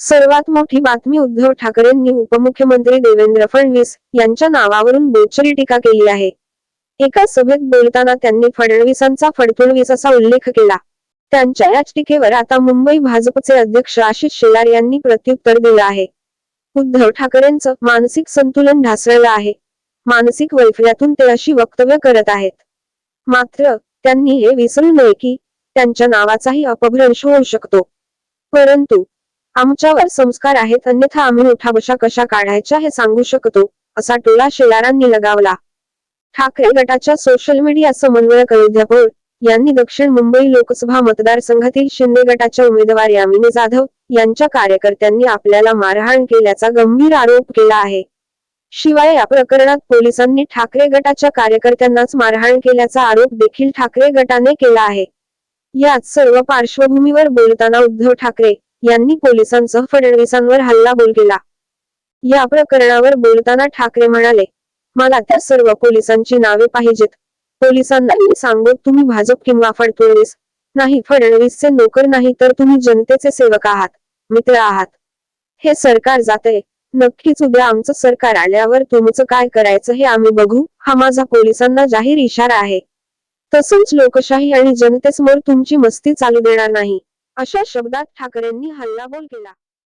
सर्वात मोठी बातमी उद्धव ठाकरेंनी उपमुख्यमंत्री देवेंद्र फडणवीस यांच्या नावावरून बोचरी टीका केली आहे. एका सभेत बोलताना त्यांनी फडणवीसांचा फडफडवीस असा उल्लेख केला. त्यांच्या याच टीकेवर आता मुंबई भाजपचे अध्यक्ष आशिष शेलार यांनी प्रत्युत्तर दिलं आहे. उद्धव ठाकरेंचं मानसिक संतुलन ढासळलं आहे. मानसिक वैफल्यातून ते अशी वक्तव्य करत आहेत. मात्र त्यांनी हे विसरू नये की त्यांच्या नावाचाही अपभ्रंश होऊ शकतो. परंतु आमच्यावर संस्कार आहेत अन्यथा आम्ही उठाबशा कशा काढायच्या हे सांगू शकतो असा टोला शेलारांनी लगावला. ठाकरे गटाच्या सोशल मीडिया समन्वयक अयोध्या पौळ यांनी दक्षिण मुंबई लोकसभा मतदारसंघातील शिंदे गटाच्या उमेदवार यामिनी जाधव यांच्या कार्यकर्त्यांनी आपल्याला मारहाण केल्याचा गंभीर आरोप केला आहे. शिवाय या प्रकरणात पोलिसांनी ठाकरे गटाच्या कार्यकर्त्यांनाच मारहाण केल्याचा आरोप देखील ठाकरे गटाने केला आहे. याच सर्व पार्श्वभूमीवर बोलताना उद्धव ठाकरे यांनी पोलिसांसह फडणवीसांवर हल्लाबोल केला. या प्रकरणावर बोलताना ठाकरे म्हणाले मला त्या सर्व पोलिसांची नावे पाहिजेत. पोलिसांना मी सांगो तुम्ही भाजप किंवा फडणवीस नाही फडणवीसचे नोकर नाही तर तुम्ही जनतेचे सेवक आहात मित्र आहात. हे सरकार जाते नक्कीच उद्या आमचं सरकार आल्यावर तुमचं काय करायचं हे आम्ही बघू. हा माझा पोलिसांना जाहीर इशारा आहे. तसंच लोकशाही आणि जनतेसमोर तुमची मस्ती चालू देणार नाही. अशा शब्दात ठाकरेंनी हल्लाबोल केला.